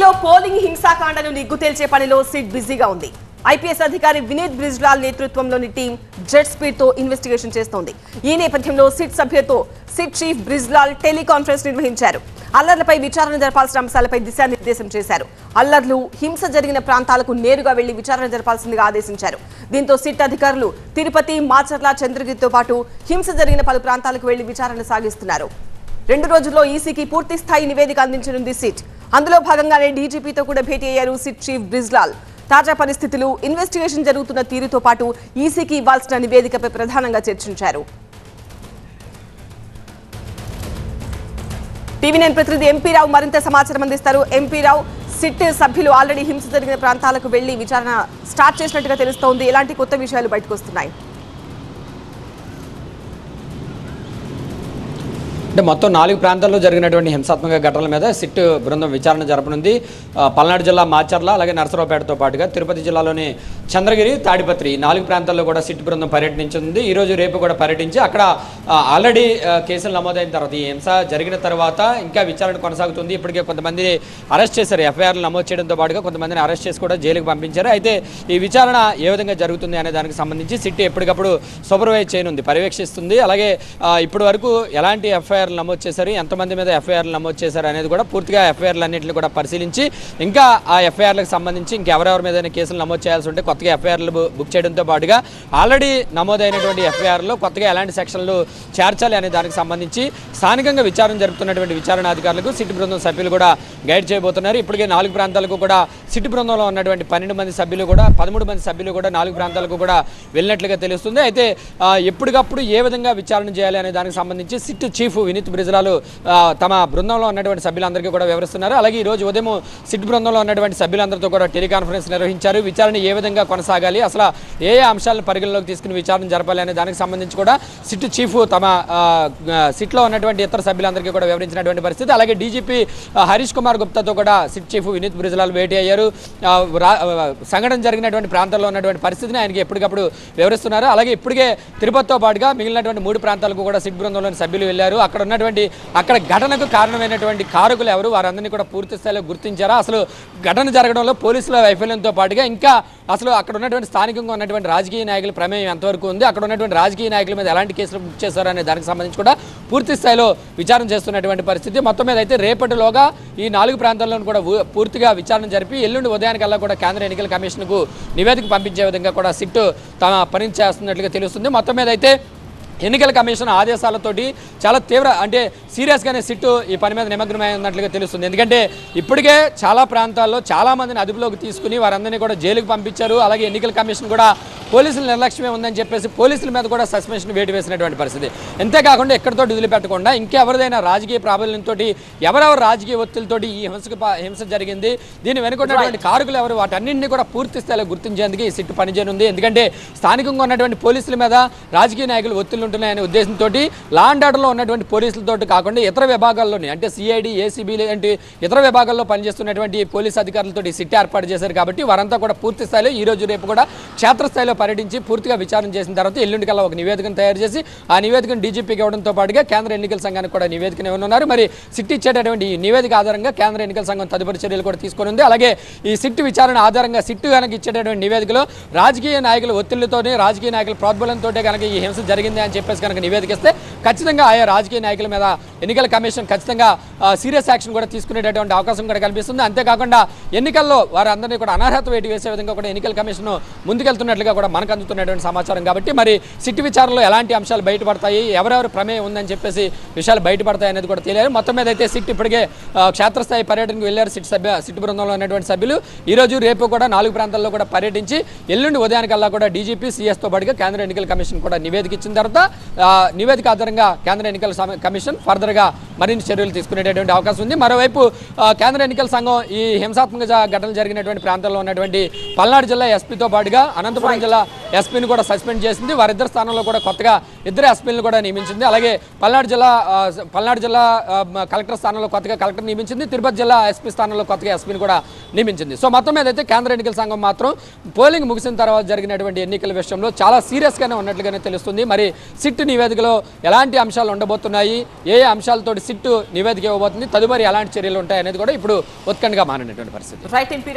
ఢిల్లీలో పోలింగ్ హింసాకాండను నిగ్గు తేల్చే పనిలో సిట్ బిజీగా ఉంది. ఐపీఎస్ అధికారి వినీత్ బ్రిజ్లాల్ నేతృత్వంలోని టీం జెట్ స్పీడ్తో ఇన్వెస్టిగేషన్ చేస్తోంది. ఈ నేపథ్యంలో సిట్ సభ్యులతో సిట్ చీఫ్ బ్రిజ్లాల్ టెలికాన్ఫరెన్స్ నిర్వహించారు. అల్లర్లపై విచారణ జరపాల్సిన అంశాలపై దిశానిర్దేశం చేశారు. అల్లర్లు హింస జరిగిన ప్రాంతాలకు నేరుగా వెళ్ళి విచారణ జరపాల్సిందిగా ఆదేశించారు. దీంతో సిట్ అధికారులు తిరుపతి మాచర్ల చంద్రగిరితో పాటు హింస జరిగిన పలు ప్రాంతాలకు వెళ్ళి విచారణ సాగిస్తున్నారు. రెండు రోజుల్లో ఈసీకి పూర్తి స్థాయి నివేదిక అందించనుంది సిట్. అందులో భాగంగానే డీజీపీతో కూడా భేటీ అయ్యారు సిట్ చీఫ్ బ్రిజ్లాల్. తాజా పరిస్థితులు ఇన్వెస్టిగేషన్ జరుగుతున్న తీరుతో పాటు ఈసీకి ఇవ్వాల్సిన నివేదికపై ప్రధానంగా చర్చించారు. టీవీ నైన్ ప్రతినిధి ఎంపీ రావు మరింత సమాచారం అందిస్తారు. ఎంపీ రావు సిట్ సభ్యులు ఆల్రెడీ హింస జరిగిన ప్రాంతాలకు వెళ్ళి విచారణ స్టార్ట్ చేసినట్టుగా తెలుస్తోంది. ఎలాంటి కొత్త విషయాలు బయటకు వస్తున్నాయి? అంటే మొత్తం నాలుగు ప్రాంతాల్లో జరిగినటువంటి హింసాత్మక ఘటనల మీద సిట్ బృందం విచారణ జరపనుంది. పల్నాడు జిల్లా మాచర్ల అలాగే నరసరావుపేటతో పాటుగా తిరుపతి జిల్లాలోని చంద్రగిరి తాడిపత్రి నాలుగు ప్రాంతాల్లో కూడా సిట్ బృందం పర్యటించింది. ఈరోజు రేపు కూడా పర్యటించి అక్కడ ఆల్రెడీ కేసులు నమోదైన తర్వాత ఈ హింస జరిగిన తర్వాత ఇంకా విచారణ కొనసాగుతుంది. ఇప్పటికే కొంతమంది అరెస్ట్ చేశారు. ఎఫ్ఐఆర్లు నమోదు చేయడంతో పాటుగా కొంతమందిని అరెస్ట్ చేసి కూడా జైలుకు పంపించారు. అయితే ఈ విచారణ ఏ విధంగా జరుగుతుంది అనే దానికి సంబంధించి సిట్ ఎప్పటికప్పుడు సూపర్వైజ్ చేయనుంది పర్యవేక్షిస్తుంది. అలాగే ఇప్పటి వరకు ఎలాంటి ఎఫ్ఐఆర్లు నమోదు చేశారు. ఎంతమంది మీద ఎఫ్ఐఆర్లు నమోదు చేశారు అనేది కూడా పూర్తిగా ఎఫ్ఐఆర్లు అన్నింటిని కూడా పరిశీలించి ఇంకా ఆ ఎఫ్ఐఆర్లకు సంబంధించి ఇంకెవరెవరి మీద కేసులు నమోదు చేయాల్సి ఉంటే కొత్తగా ఎఫ్ఐఆర్లు బుక్ చేయడంతో పాటుగా ఆల్రెడీ నమోదైనటువంటి ఎఫ్ఐఆర్లో కొత్తగా ఎలాంటి సెక్షన్లు చేర్చాలి అనే దానికి సంబంధించి స్థానికంగా విచారణ జరుపుతున్నటువంటి విచారణ అధికారులకు సిట్ బృందం సభ్యులు కూడా గైడ్ చేయబోతున్నారు. ఇప్పటికే నాలుగు ప్రాంతాలకు కూడా సిట్ బృందంలో ఉన్నటువంటి పన్నెండు మంది సభ్యులు కూడా పదమూడు మంది సభ్యులు కూడా నాలుగు ప్రాంతాలకు కూడా వెళ్ళినట్లుగా తెలుస్తుంది. అయితే ఎప్పటికప్పుడు ఏ విధంగా విచారణ చేయాలి అనే దానికి సంబంధించి సిట్ చీఫ్ వినీత్ బ్రిజరాలు తమ బృందంలో ఉన్నటువంటి సభ్యులందరికీ కూడా వివరిస్తున్నారు. అలాగే ఈ రోజు ఉదయం సిట్ బృందంలో ఉన్నటువంటి సభ్యులందరితో కూడా టెలికాన్ఫరెన్స్ నిర్వహించారు. విచారణ ఏ విధంగా కొనసాగాలి అసలు ఏ ఏ అంశాలను పరిగణలోకి తీసుకుని విచారణ జరపాలి అనే దానికి సంబంధించి కూడా సిట్ చీఫ్ తమ సిట్లో ఉన్నటువంటి ఇతర సభ్యులందరికీ కూడా వివరించినటువంటి పరిస్థితి. అలాగే డీజీపీ హరీష్ కుమార్ గుప్తాతో కూడా సిట్ చీఫ్ వినీత్ బ్రిజలాల్ భేటీ అయ్యారు. గారు సంఘటన జరిగినటువంటి ప్రాంతాల్లో ఉన్నటువంటి పరిస్థితిని ఆయనకి ఎప్పటికప్పుడు వివరిస్తున్నారు. అలాగే ఇప్పటికే తిరుపతితో పాటుగా మిగిలినటువంటి మూడు ప్రాంతాలకు కూడా సిట్ బృందంలోని సభ్యులు వెళ్ళారు. అక్కడ ఉన్నటువంటి అక్కడ ఘటనకు కారణమైనటువంటి కారకులు ఎవరు? వారందరినీ కూడా పూర్తి స్థాయిలో గుర్తించారా? అసలు ఘటన జరగడంలో పోలీసుల వైఫల్యంతో పాటుగా ఇంకా అసలు అక్కడ ఉన్నటువంటి స్థానికంగా ఉన్నటువంటి రాజకీయ నాయకుల ప్రమేయం ఎంతవరకు ఉంది? అక్కడ ఉన్నటువంటి రాజకీయ నాయకుల మీద ఎలాంటి కేసులు బుక్ చేశారు అనే దానికి సంబంధించి కూడా పూర్తి స్థాయిలో విచారణ చేస్తున్నటువంటి పరిస్థితి. మొత్తం మీద అయితే రేపటిలోగా ఈ నాలుగు ప్రాంతాల్లో కూడా పూర్తిగా విచారణ జరిపి ఎల్లుండి ఉదయానికల్లా కూడా కేంద్ర ఎన్నికల కమిషన్కు నివేదిక పంపించే విధంగా కూడా సిట్ తమ పని చేస్తున్నట్లుగా తెలుస్తుంది. మొత్తం మీద అయితే ఎన్నికల కమిషన్ ఆదేశాలతోటి చాలా తీవ్ర అంటే సీరియస్గానే సిట్టు ఈ పని మీద నిమగ్నమై ఉన్నట్లుగా తెలుస్తుంది. ఎందుకంటే ఇప్పటికే చాలా ప్రాంతాల్లో చాలా మందిని అదుపులోకి తీసుకుని వారందరినీ కూడా జైలుకు పంపించారు. అలాగే ఎన్నికల కమిషన్ కూడా పోలీసుల నిర్లక్ష్యమే ఉందని చెప్పేసి పోలీసుల మీద కూడా సస్పెన్షన్ వేటు వేసినటువంటి పరిస్థితి. అంతేకాకుండా ఎక్కడితో వదిలిపెట్టకుండా ఇంకెవరిదైనా రాజకీయ ప్రాబల్యంతో ఎవరెవరు రాజకీయ ఒత్తిడితోటి ఈ హింసకు హింస జరిగింది దీన్ని వెనుకున్నటువంటి కారకులు ఎవరు వాటన్నింటినీ కూడా పూర్తి స్థాయిలో గుర్తించేందుకు ఈ సిట్టు పనిచేయనుంది. ఎందుకంటే స్థానికంగా ఉన్నటువంటి పోలీసుల మీద రాజకీయ నాయకులు ఒత్తిళ్ళు ఉంటున్నాయనే ఉద్దేశంతో లా అండ్ ఆర్డర్లో ఉన్నటువంటి పోలీసులతో కాకుండా ఇతర విభాగాల్లోని అంటే సిఐడి ఏసీబీ లాంటి ఇతర విభాగాల్లో పనిచేస్తున్నటువంటి పోలీస్ అధికారులతో సిట్ ఏర్పాటు చేశారు కాబట్టి వారంతా కూడా పూర్తి స్థాయిలో ఈ రోజు రేపు కూడా క్షేత్రస్థాయిలో పర్యటించి పూర్తిగా విచారణ చేసిన తర్వాత ఎల్లుండి కల్లా ఒక నివేదికను తయారు చేసి ఆ నివేదికను డీజీపీకి ఇవ్వడంతో పాటుగా కేంద్ర ఎన్నికల సంఘానికి కూడా నివేదికను ఇవ్వనున్నారు. మరి సిట్ ఇచ్చేటటువంటి ఈ నివేదిక ఆధారంగా కేంద్ర ఎన్నికల సంఘం తదుపరి చర్యలు కూడా తీసుకొని ఉంది. అలాగే ఈ సిట్ విచారణ ఆధారంగా సిట్ కనుక ఇచ్చేటటువంటి నివేదికలో రాజకీయ నాయకుల ఒత్తిళ్ళతోనే రాజకీయ నాయకుల ప్రోద్బలంతో కనుక ఈ హింస జరిగింది అని చెప్పేసి కనుక నివేదికిస్తే ఖచ్చితంగా ఆయా రాజకీయ నాయకుల మీద ఎన్నికల కమిషన్ ఖచ్చితంగా సీరియస్ యాక్షన్ కూడా తీసుకునేటటువంటి అవకాశం కూడా కల్పిస్తుంది. అంతేకాకుండా ఎన్నికల్లో వారందరినీ కూడా అనర్హత వేటు వేసే విధంగా కూడా ఎన్నికల కమిషన్ ముందుకెళ్తున్నట్లుగా కూడా మనకు అందుతున్నటువంటి సమాచారం కాబట్టి మరి సిట్ విచారణలో ఎలాంటి అంశాలు బయటపడతాయి ఎవరెవరు ప్రమేయం ఉందని చెప్పేసి విషయాలు బయటపడతాయి అనేది కూడా తెలియాలి. మొత్తం మీద అయితే సిట్ ఇప్పటికే క్షేత్రస్థాయి పర్యటనకు వెళ్ళారు సిట్ సభ్య సిట్ బృందంలో ఉన్నటువంటి సభ్యులు. ఈ రోజు రేపు కూడా నాలుగు ప్రాంతాల్లో కూడా పర్యటించి ఎల్లుండి ఉదయానికల్లా కూడా డీజీపీ సీఎస్తో పాటుగా కేంద్ర ఎన్నికల కమిషన్ కూడా నివేదిక ఇచ్చిన తర్వాత నివేదిక ఆధారంగా కేంద్ర ఎన్నికల కమిషన్ ఫర్దర్గా మరిన్ని చర్యలు తీసుకునేటటువంటి అవకాశం ఉంది. మరోవైపు కేంద్ర ఎన్నికల సంఘం ఈ హింసాత్మక ఘటనలు జరిగినటువంటి ప్రాంతాల్లో ఉన్నటువంటి పల్నాడు జిల్లా ఎస్పీతో పాటుగా అనంతపురం జిల్లా ఎస్పీని కూడా సస్పెండ్ చేసింది. వారిద్దరి స్థానంలో కూడా కొత్తగా ఇద్దరు ఎస్పీలను కూడా నియమించింది. అలాగే పల్నాడు జిల్లా పల్నాడు జిల్లా కలెక్టర్ స్థానంలో కొత్తగా కలెక్టర్ నియమించింది. తిరుపతి జిల్లా ఎస్పీ స్థానంలో కొత్తగా ఎస్పీని కూడా నియమించింది. సో మొత్తం మీద అయితే కేంద్ర ఎన్నికల సంఘం మాత్రం పోలింగ్ ముగిసిన తర్వాత జరిగినటువంటి ఎన్నికల విషయంలో చాలా సీరియస్గానే ఉన్నట్లుగానే తెలుస్తుంది. మరి సిట్ నివేదికలో ఎలాంటి అంశాలు ఉండబోతున్నాయి? ఏ ఏ అంశాలతోటి సిట్ నివేదిక ఇవ్వబోతుంది. తదుపరి ఎలాంటి చర్యలు ఉంటాయి అనేది కూడా ఇప్పుడు ఉత్కంఠగా మారినటువంటి పరిస్థితి. Right NP